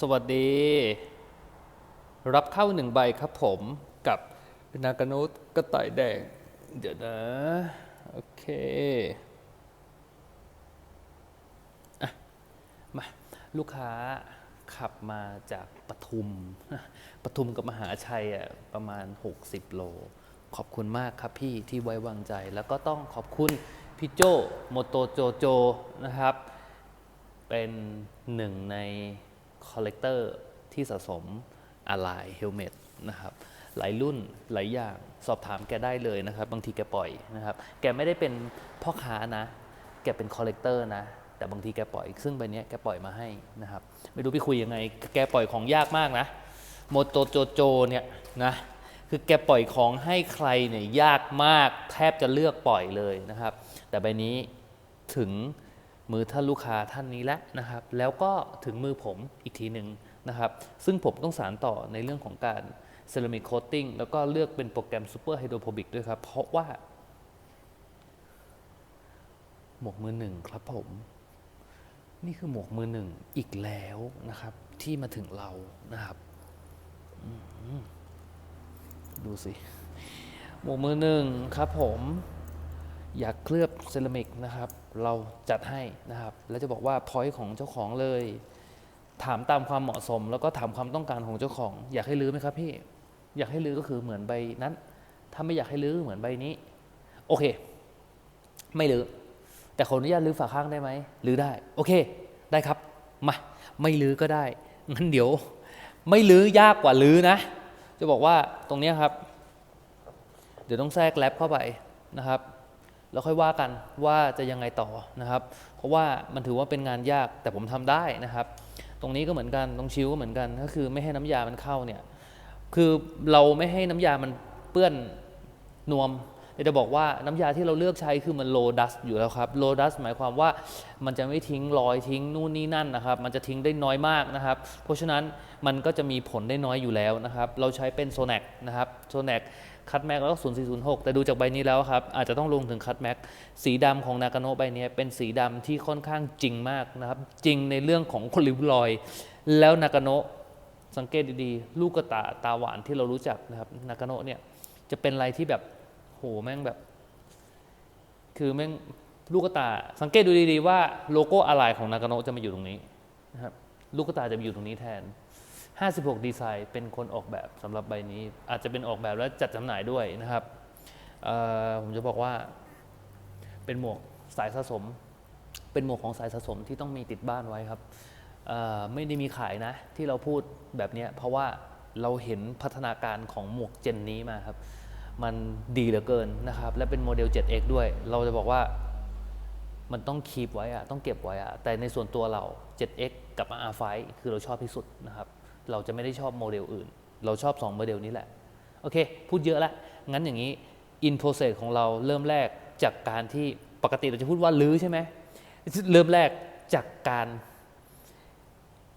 สวัสดี รับเข้าหนึ่งใบครับผมกับนากานุกระต่ายแดง เดี๋ยวนะ โอเคอะมาลูกค้าขับมาจากปทุม ปทุมกับมหาชัยอะประมาณ 60 โล ขอบคุณมากครับพี่ที่ไว้วางใจ แล้วก็ต้องขอบคุณพี่โจโมโตโจโจนะครับ เป็นหนึ่งใน คอลเลกเตอร์ที่สะสมอะลายเฮลเมตนะครับหลายรุ่นหลายอย่างสอบถามแกได้เลยนะครับ บางทีแกปล่อยนะครับ แกไม่ได้เป็นพ่อค้านะ แกเป็นคอลเลกเตอร์นะ แต่บางทีแกปล่อยซึ่งใบเนี้ยแกปล่อยมาให้นะครับ ไม่รู้ไปคุยยังไง แกปล่อยของยากมากนะโมโตโจโจเนี่ยนะคือแกปล่อยของให้ใครเนี่ยยากมากแทบจะเลือกปล่อยเลยนะครับ แต่ใบนี้ถึง มือท่านลูกค้าท่านนี้แล้วนะครับ แล้วก็ถึงมือผมอีกทีหนึ่งนะครับ ซึ่งผมต้องสารต่อในเรื่องของการเซรามิกโคตติ้งแล้วก็เลือกเป็นโปรแกรมซูเปอร์ไฮโดรโ o บิกด้วยครับ เพราะว่า หมวกมือหนึ่งครับผม นี่คือหมวกมือหนึ่งอีกแล้วนะครับ ที่มาถึงเรานะครับดูสิ หมวกมือหนึ่งครับผม อยากเคลือบเซรามิกนะครับ เราจัดให้นะครับ แล้วจะบอกว่าพอยต์ของเจ้าของเลย ถามตามความเหมาะสม แล้วก็ถามความต้องการของเจ้าของ อยากให้รื้อไหมครับพี่ อยากให้รื้อก็คือเหมือนใบนั้น ถ้าไม่อยากให้รื้อเหมือนใบนี้ โอเค ไม่รื้อ แต่ขออนุญาตรื้อฝาข้างได้ไหมรื้อได้ โอเค ได้ครับ มา ไม่รื้อก็ได้ งั้นเดี๋ยว ไม่รื้อยากกว่ารื้อนะ จะบอกว่าตรงนี้ครับ เดี๋ยวต้องแทรกแรปเข้าไปนะครับ แล้วค่อยว่ากันว่าจะยังไงต่อนะครับ เพราะว่ามันถือว่าเป็นงานยากแต่ผมทำได้นะครับ ตรงนี้ก็เหมือนกันตรงชิวก็เหมือนกันก็คือไม่ให้น้ำยามันเข้าเนี่ยคือเราไม่ให้น้ำยามันเปื้อนนวมเดี๋ยวจะบอกว่าน้ำยาที่เราเลือกใช้คือมันโลดัสอยู่แล้วครับโลดัสหมายความว่ามันจะไม่ทิ้งรอยทิ้งนู่นนี่นั่นนะครับ มันจะทิ้งได้น้อยมากนะครับ เพราะฉะนั้นมันก็จะมีผลได้น้อยอยู่แล้วนะครับ เราใช้เป็นโซแนกนะครับโซแนก คัตแม็กแล้วก็0406แต่ดูจากใบนี้แล้วครับ อาจจะต้องลงถึงคัตแม็กสีดำของนากาโนะใบนี้เป็นสีดำที่ค่อนข้างจริงมากนะครับ จริงในเรื่องของคนริ้วรอย แล้วนากาโนะสังเกตดีๆ ลูกกระตาตาหวานที่เรารู้จักนะครับนากาโนะเนี่ยจะเป็นอะไรที่แบบโหแม่งแบบ คือแม่งลูกกระตาสังเกตดูดีๆว่าโลโก้อะไรของนากาโนะจะมาอยู่ตรงนี้นะครับลูกกระตาจะมาอยู่ตรงนี้แทน 56 ดีไซน์เป็นคนออกแบบสำหรับใบนี้ อาจจะเป็นออกแบบและจัดจำหน่ายด้วยนะครับผมจะบอกว่าเป็นหมวกสายสะสม เป็นหมวกของสายสะสมที่ต้องมีติดบ้านไว้ครับไม่ได้มีขายนะที่เราพูดแบบนี้เพราะว่าเราเห็นพัฒนาการของหมวกเจนนี้มาครับ มันดีเหลือเกินนะครับ และเป็นโมเดล 7X ด้วย เราจะบอกว่ามันต้องคีบไว้อะต้องเก็บไว้อะแต่ในส่วนตัวเรา 7X กับ R5 คือเราชอบที่สุดนะครับ เราจะไม่ได้ชอบโมเดลอื่น เราชอบ 2 โมเดลนี้แหละ โอเค พูดเยอะล้วงั้นอย่างนี้ in process ของเราเริ่มแรกจากการที่ปกติเราจะพูดว่าลื้อใช่ไหมเริ่มแรกจากการ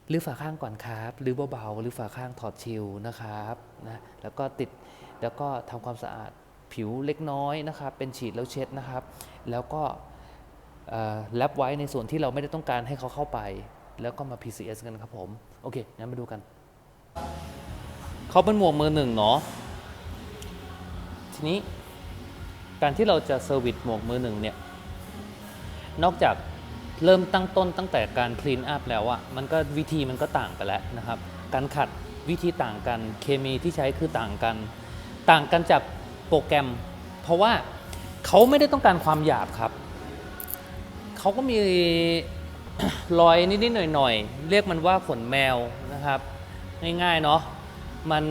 หรือฝาข้างก่อนครับหรือเบาๆหรือฝาข้างถอดชิลนะครับนะแล้วก็ติดแล้วก็ทำความสะอาดผิวเล็กน้อยนะครับ เป็นฉีดแล้วเช็ดนะครับ แล้วก็แรปไว้ในส่วนที่เราไม่ได้ต้องการให้เขาเข้าไป แล้วก็มา PCS กันครับผม โอเคงั้นมาดูกัน เขาเป็นหมวกมือหนึ่งเนาะทีนี้การที่เราจะเซอร์วิสหมวกมือหนึ่งเนี่ย นอกจากเริ่มตั้งต้นตั้งแต่การคลีนอัพแล้วอะมันก็วิธีมันก็ต่างไปแล้วนะครับ การขัดวิธีต่างกันเคมีที่ใช้คือต่างกัน ต่างกันจากโปรแกรม เพราะว่าเขาไม่ได้ต้องการความหยาบครับ เขาก็มีรอยนิดๆหน่อยๆ เรียกมันว่าขนแมวนะครับ ง่ายๆเนาะมัน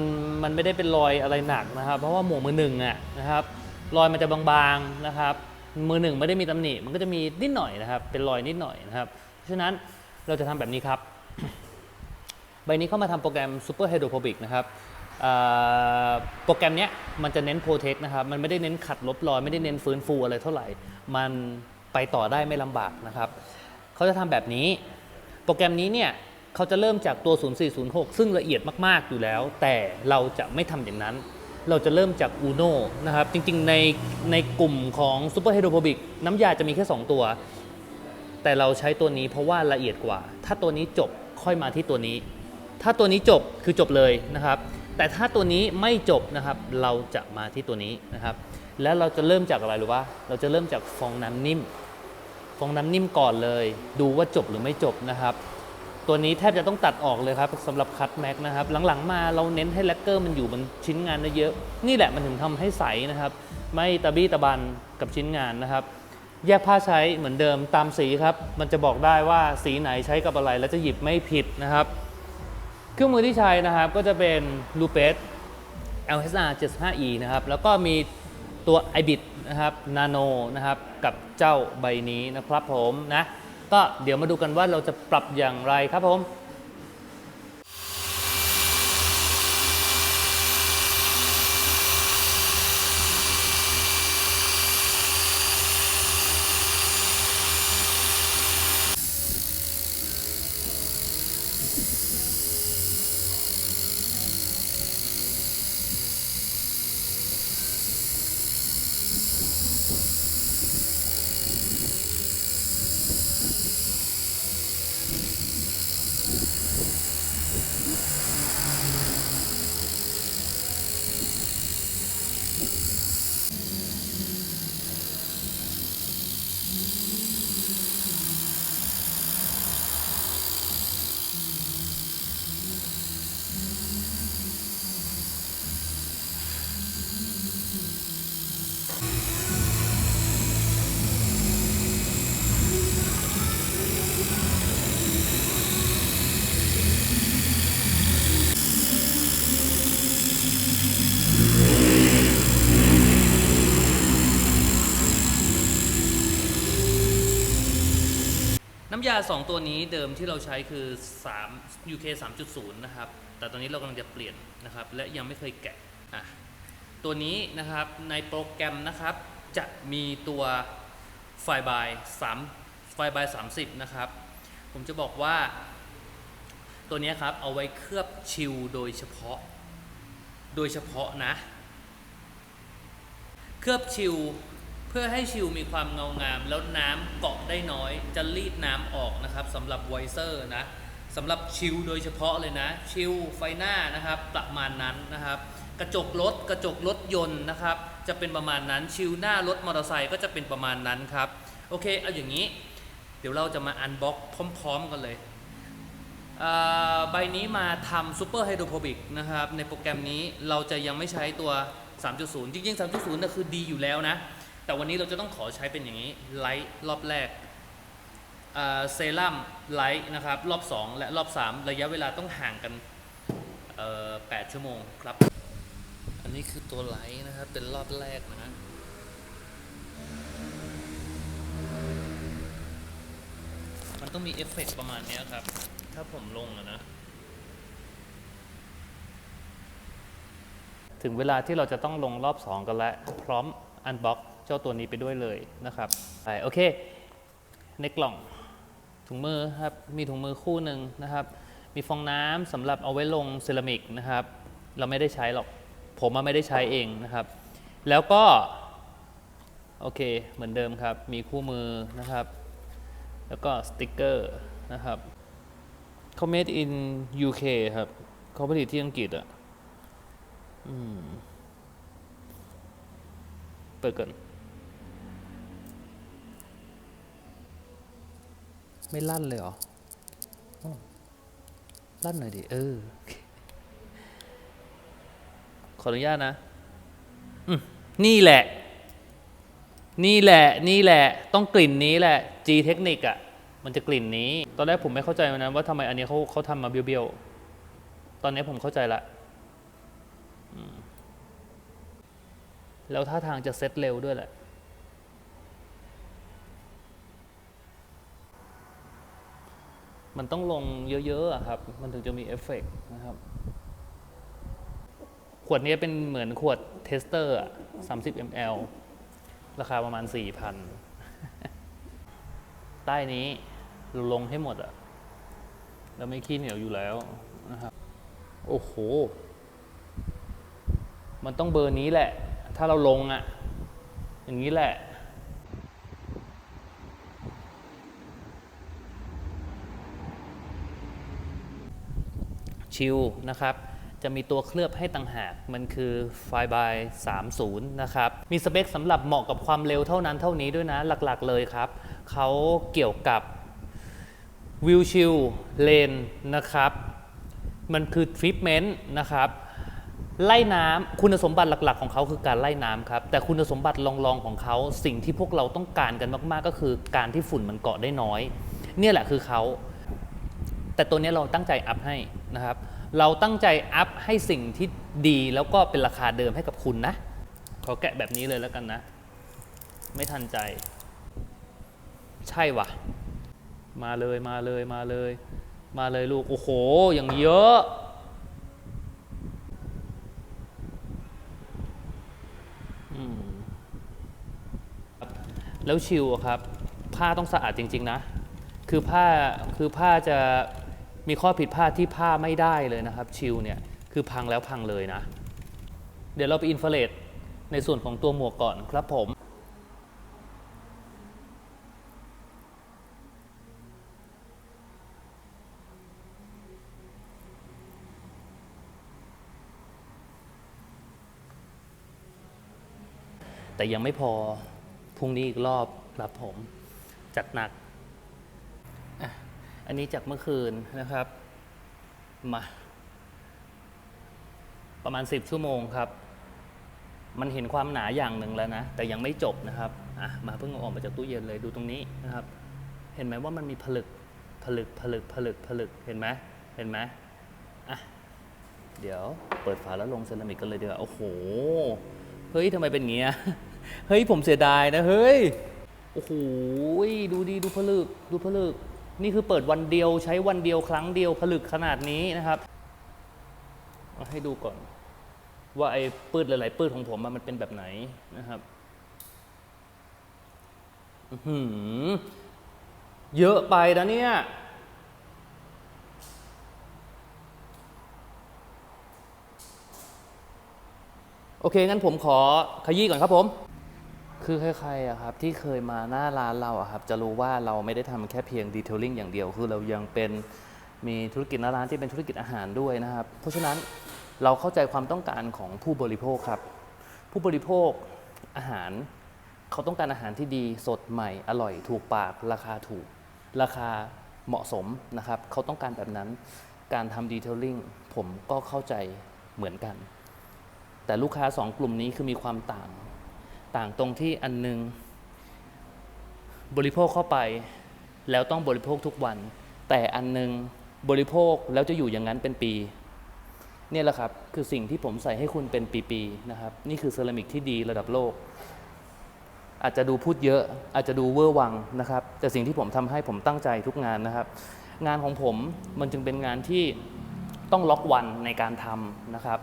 มันไม่ได้เป็นรอยอะไรหนักนะครับ เพราะว่าหมวกมือหนึ่งอะนะครับรอยมันจะบางๆนะครับ มือหนึ่งไม่ได้มีตำหนิมันก็จะมีนิดหน่อยนะครับ เป็นรอยนิดหน่อยนะครับ เพราะฉะนั้นเราจะทำแบบนี้ครับ ใบนี้เข้ามาทำโปรแกรม Super Hydrophobic นะครับโปรแกรมเนี้ยมันจะเน้น Protect นะครับ มันไม่ได้เน้นขัดลบรอย ไม่ได้เน้นฟื้นฟูอะไรเท่าไหร่ มันไปต่อได้ไม่ลำบากนะครับ เขาจะทำแบบนี้ โปรแกรมนี้เนี่ย เขาจะเริ่มจากตัว 0406 ซึ่งละเอียดมากๆอยู่แล้ว แต่เราจะไม่ทำอย่างนั้น เราจะเริ่มจาก Uno นะครับ จริงๆในในกลุ่มของ Super Hydrophobic น้ำยาจะมีแค่ 2 ตัว แต่เราใช้ตัวนี้เพราะว่าละเอียดกว่า ถ้าตัวนี้จบค่อยมาที่ตัวนี้ ถ้าตัวนี้จบคือจบเลยนะครับ แต่ถ้าตัวนี้ไม่จบนะครับ เราจะมาที่ตัวนี้นะครับ แล้วเราจะเริ่มจากอะไรหรือว่าเราจะเริ่มจากฟองน้ำนิ่ม ฟองน้ำนิ่มก่อนเลย ดูว่าจบหรือไม่จบนะครับ ตัวนี้แทบจะต้องตัดออกเลยครับสำหรับคัตแม็กนะครับหลังๆมาเราเน้นให้แลกเกอร์มันอยู่บนชิ้นงานเยอะนี่แหละมันถึงทำให้ใสนะครับ ไม่ตะบี้ตะบันกับชิ้นงานนะครับ แยกผ้าใช้เหมือนเดิมตามสีครับ มันจะบอกได้ว่าสีไหนใช้กับอะไรแล้วจะหยิบไม่ผิดนะครับ เครื่องมือที่ใช้นะครับก็จะเป็นลูเปส LSR 75E นะครับแล้วก็มีตัว iBit นะครับ Nano นะครับกับเจ้าใบนี้นะครับผมนะ ก็เดี๋ยวมาดูกันว่าเราจะปรับอย่างไรครับผม น้ำยา 2 ตัวนี้เดิมที่เราใช้คือ 3 UK 3.0 นะครับ แต่ตอนนี้เรากำลังจะเปลี่ยนนะครับ และยังไม่เคยแกะอะตัวนี้นะครับในโปรแกรมนะครับ จะมีตัวไฟล์บาย3ไฟล์บาย30 นะครับ ผมจะบอกว่า ตัวนี้ครับ เอาไว้เคลือบชิลโดยเฉพาะ โดยเฉพาะนะ เคลือบชิล เพื่อให้ชิลมีความเงางาม แล้วน้ำเกาะได้น้อย จะรีดน้ำออกนะครับสำหรับไวเซอร์นะสำหรับชิลโดยเฉพาะเลยนะ ชิลไฟหน้านะครับประมาณนั้นนะครับ กระจกรถกระจกรถยนต์นะครับ จะเป็นประมาณนั้นชิลหน้ารถมอเตอร์ไซค์ก็จะเป็นประมาณนั้นครับโอเคเอาอย่างนี้ เดี๋ยวเราจะมาอันบ็อกพร้อม ๆ กันเลยใบนี้มาทำซูเปอร์ไฮโดรโ o บิกนะครับ ในโปรแกรมนี้เราจะยังไม่ใช้ตัว 3.0 จริง ๆ 3.0น่ะคือดีอยู่แล้วนะ แต่วันนี้เราจะต้องขอใช้เป็นอย่างนี้ไลท์รอบแรกเซรั่มไลท์นะครับรอบ 2 และรอบ 3 ระยะเวลาต้องห่างกัน 8 ชั่วโมงครับ อันนี้คือตัวไลท์นะครับ เป็นรอบแรกนะมันต้องมีเอฟเฟกต์ประมาณนี้ครับ ถ้าผมลงนะ ถึงเวลาที่เราจะต้องลงรอบ 2 กันแล้ว พร้อมอันบ็อก เจ้าตัวนี้ไปด้วยเลยนะครับไปโอเคในกล่องถุงมือครับมีถุงมือคู่หนึ่งนะครับ มีฟองน้ำสำหรับเอาไว้ลงเซรามิกนะครับ เราไม่ได้ใช้หรอกผมมาไม่ได้ใช้เองนะครับ แล้วก็โอเคเหมือนเดิมครับ มีคู่มือนะครับ แล้วก็สติกเกอร์นะครับเขา made in UK ครับเขาผลิตที่อังกฤษอะ อืม เปิดก่อน ไม่ลั่นเลยเหรออ้าวลั่นหน่อยดิ เออโอเคขออนุญาตนะอืมนี่แหละ นี่แหละ นี่แหละ ต้องกลิ่นนี้แหละ G เทคนิคอะมันจะกลิ่นนี้ ตอนแรกผมไม่เข้าใจมันนะว่าทำไมอันนี้เขาเขาทำมาเบี้ยวๆ ตอนนี้ผมเข้าใจละอืมแล้วท่าทางจะเซ็ตเร็วด้วยแหละ มันต้องลงเยอะๆอะครับ มันถึงจะมีเอฟเฟกต์นะครับ ขวดนี้เป็นเหมือนขวดเทสเตอร์อะ30 ml ราคาประมาณ 4,000 ใต้นี้เราลงให้หมดอะแล้วไม่ขี้เหนียวอยู่แล้วนะครับ โอ้โห มันต้องเบอร์นี้แหละ ถ้าเราลงอะอย่างนี้แหละ ชิลนะครับจะมีตัวเคลือบให้ต่างหาก มันคือไฟบาย30 นะครับ มีสเปคสำหรับเหมาะกับความเร็วเท่านั้นเท่านี้ด้วยนะ หลักๆเลยครับ เขาเกี่ยวกับวิวชิลเลนนะครับ มันคือทรีทเมนต์นะครับไล่น้ำคุณสมบัติหลักๆ ของเขาคือการไล่น้ำครับ แต่คุณสมบัติรองๆของเขาสิ่งที่พวกเราต้องการกันมากๆ ก็คือการที่ฝุ่นมันเกาะได้น้อย เนี่ยแหละคือเขา แต่ตัวนี้เราตั้งใจอัพให้นะครับ เราตั้งใจอัพให้สิ่งที่ดีแล้วก็เป็นราคาเดิมให้กับคุณนะ ขอแกะแบบนี้เลยแล้วกันนะ ไม่ทันใจ ใช่วะมาเลยมาเลยมาเลย มาเลยลูก โอ้โห อย่างเยอะ แล้วชิลอะครับ ผ้าต้องสะอาดจริง ๆ นะ คือผ้าคือผ้าจะ มีข้อผิดพลาดที่ผ้าไม่ได้เลยนะครับ ชิลเนี่ยคือพังแล้วพังเลยนะ เดี๋ยวเราไปอินฟราเรดในส่วนของตัวหมวกก่อนครับผมแต่ยังไม่พอพรุ่งนี้อีกรอบครับผม จัดหนัก อันนี้จากเมื่อคืนนะครับ มา ประมาณ 10 ชั่วโมงครับ มันเห็นความหนาอย่างหนึ่งแล้วนะ แต่ยังไม่จบนะครับอะมาเพิ่งออกมาจากตู้เย็นเลยดูตรงนี้นะครับ เห็นไหมว่ามันมีผลึกผลึกผลึกผลึกผลึกเห็นไหมเห็นไหมอะเดี๋ยวเปิดฝาแล้วลงเซรามิกกันเลยเดี๋ยวาโอ้โหเฮ้ยทำไมเป็นเงี้ยเฮ้ยผมเสียดายนะเฮ้ยโอ้โหดูดีดูผลึกดูผลึก นี่คือเปิดวันเดียวใช้วันเดียวครั้งเดียวผลึกขนาดนี้นะครับเอาให้ดูก่อน ว่าไอ้ปืดหลายๆปืดของผมมันเป็นแบบไหนนะครับอื้อหือเยอะไปนะเนี่ยโอเค งั้นผมขอขยี้ก่อนครับผม คือใครๆอะครับที่เคยมาหน้าร้านเราอะครับจะรู้ว่าเราไม่ได้ทำแค่เพียงดีเทลลิ่งอย่างเดียว คือเรายังเป็นมีธุรกิจหน้าร้านที่เป็นธุรกิจอาหารด้วยนะครับ เพราะฉะนั้นเราเข้าใจความต้องการของผู้บริโภคครับ ผู้บริโภคอาหารเขาต้องการอาหารที่ดีสดใหม่อร่อย ถูกปาก ราคาถูก ราคาเหมาะสมนะครับเขาต้องการแบบนั้นการทำดีเทลลิ่งผมก็เข้าใจเหมือนกัน แต่ลูกค้าสองกลุ่มนี้คือมีความต่าง ต่างตรงที่อันหนึงบริโภคเข้าไป แล้วต้องบริโภคทุกวัน แต่อันหนึงบริโภคแล้วจะอยู่อย่างนั้นเป็นปี เนี่ยแหละครับ คือสิ่งที่ผมใส่ให้คุณเป็นปีๆนะครับ นี่คือเซรามิกที่ดีระดับโลก อาจจะดูพูดเยอะอาจจะดูเวอร์วังนะครับ แต่สิ่งที่ผมทำให้ผมตั้งใจทุกงานนะครับ งานของผมมันจึงเป็นงานที่ต้องล็อกวันในการทำนะครับ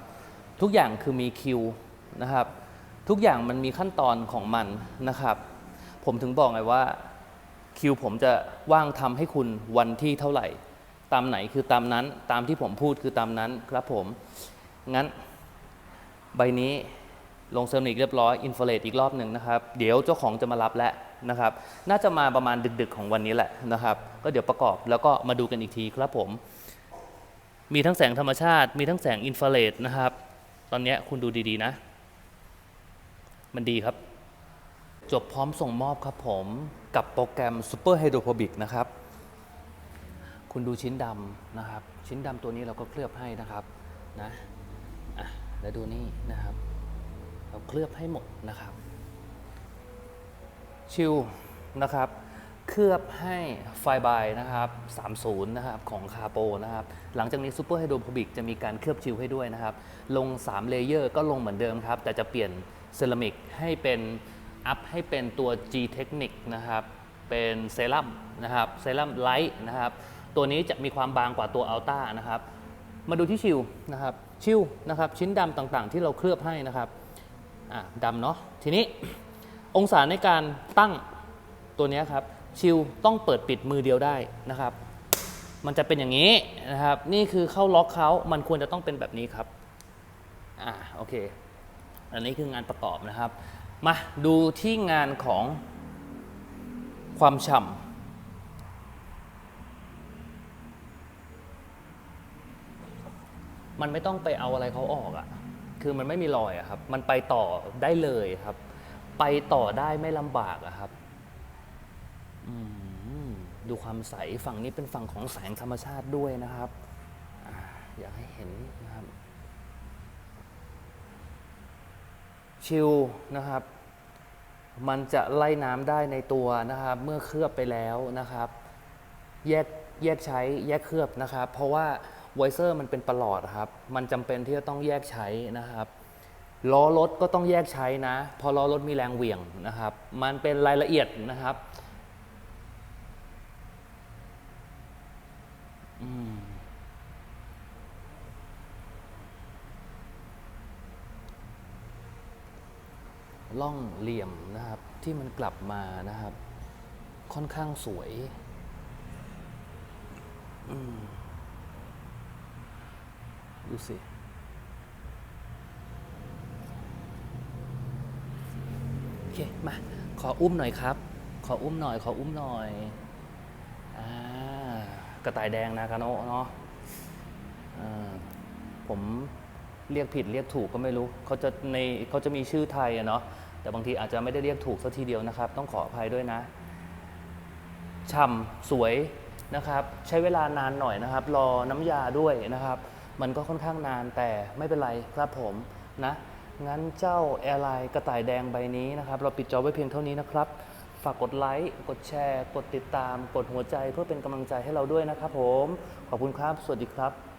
ทุกอย่างคือมีคิวนะครับ ทุกอย่างมันมีขั้นตอนของมันนะครับ ผมถึงบอกไงว่าคิวผมจะว่างทำให้คุณวันที่เท่าไหร่ ตามไหนคือตามนั้นตามที่ผมพูดคือตามนั้นครับผม งั้น ใบนี้ลงเซอร์นิกเรียบร้อยอินฟลเลตอีกรอบหนึ่งนะครับ เดี๋ยวเจ้าของจะมารับแล้วนะครับ น่าจะมาประมาณดึกๆของวันนี้แหละนะครับ ก็เดี๋ยวประกอบแล้วก็มาดูกันอีกทีครับผม มีทั้งแสงธรรมชาติ มีทั้งแสงอินฟราเรดนะครับ ตอนนี้คุณดูดีๆนะ มันดีครับ จบพร้อมส่งมอบครับผมกับโปรแกรม Super Hydrophobic นะครับ คุณดูชิ้นดำนะครับ ชิ้นดำตัวนี้เราก็เคลือบให้นะครับนะะแล้วดูนี่นะครับ เราเคลือบให้หมดนะครับ ชิลนะครับเคลือบให้ไฟบายนะครับ 30 นะครับ ของคาโปนะครับ หลังจากนี้ซูเปอร์ไฮโดรโพบิกจะมีการเคลือบชิลให้ด้วยนะครับ ลง 3 เลเยอร์ก็ลงเหมือนเดิมครับ แต่จะเปลี่ยน เซรามิกให้เป็นอัพให้เป็นตัว G Technic นะครับ เป็นเซรั่มนะครับเซรั่มไลท์นะครับ ตัวนี้จะมีความบางกว่าตัวอัลต้านะครับ มาดูที่ชิลนะครับ ชิลนะครับ ชิ้นดำต่างๆ ที่เราเคลือบให้นะครับอะดำเนาะทีนี้องศาในการตั้งตัวนี้ครับ ชิลต้องเปิดปิดมือเดียวได้นะครับ มันจะเป็นอย่างนี้นะครับ นี่คือเข้าล็อกเขามันควรจะต้องเป็นแบบนี้ครับ อ่าโอเค อันนี้คืองานประกอบนะครับ มาดูที่งานของความฉ่ำมันไม่ต้องไปเอาอะไรเขาออกอะคือมันไม่มีรอยอะครับ มันไปต่อได้เลยครับ ไปต่อได้ไม่ลำบากอะครับ ดูความใส ฝั่งนี้เป็นฝั่งของแสงธรรมชาติด้วยนะครับออยากให้เห็นนะครับ ชิลนะครับ มันจะไล่น้ำได้ในตัวนะครับ เมื่อเคลือบไปแล้วนะครับ แยกแยกใช้แยกเคลือบนะครับ เพราะว่าไวเซอร์มันเป็นประหลอดครับ มันจำเป็นที่จะต้องแยกใช้นะครับล้อรถก็ต้องแยกใช้นะ พอล้อรถมีแรงเหวี่ยงนะครับ มันเป็นรายละเอียดนะครับ ล่องเหลี่ยมนะครับ ที่มันกลับมานะครับ ค่อนข้างสวยดูสิโอเคมา ขออุ้มหน่อยครับ ขออุ้มหน่อย ขออุ้มหน่อยอ่ากระต่ายแดงนากาโนเนาะผม เรียกผิดเรียกถูกก็ไม่รู้เขาจะในเขาจะมีชื่อไทยอะเนาะแต่บางทีอาจจะไม่ได้เรียกถูกสักทีเดียวนะครับ ต้องขออภัยด้วยนะฉ่ำสวยนะครับ ใช้เวลานานหน่อยนะครับ รอน้ำยาด้วยนะครับ มันก็ค่อนข้างนานแต่ไม่เป็นไรครับผมนะงั้นเจ้าแอร์ไลน์กระต่ายแดงใบนี้นะครับ เราปิดจอไว้เพียงเท่านี้นะครับ ฝากกดไลค์กดแชร์ กดติดตาม กดหัวใจเพื่อเป็นกำลังใจให้เราด้วยนะครับผม ขอบคุณครับ สวัสดีครับ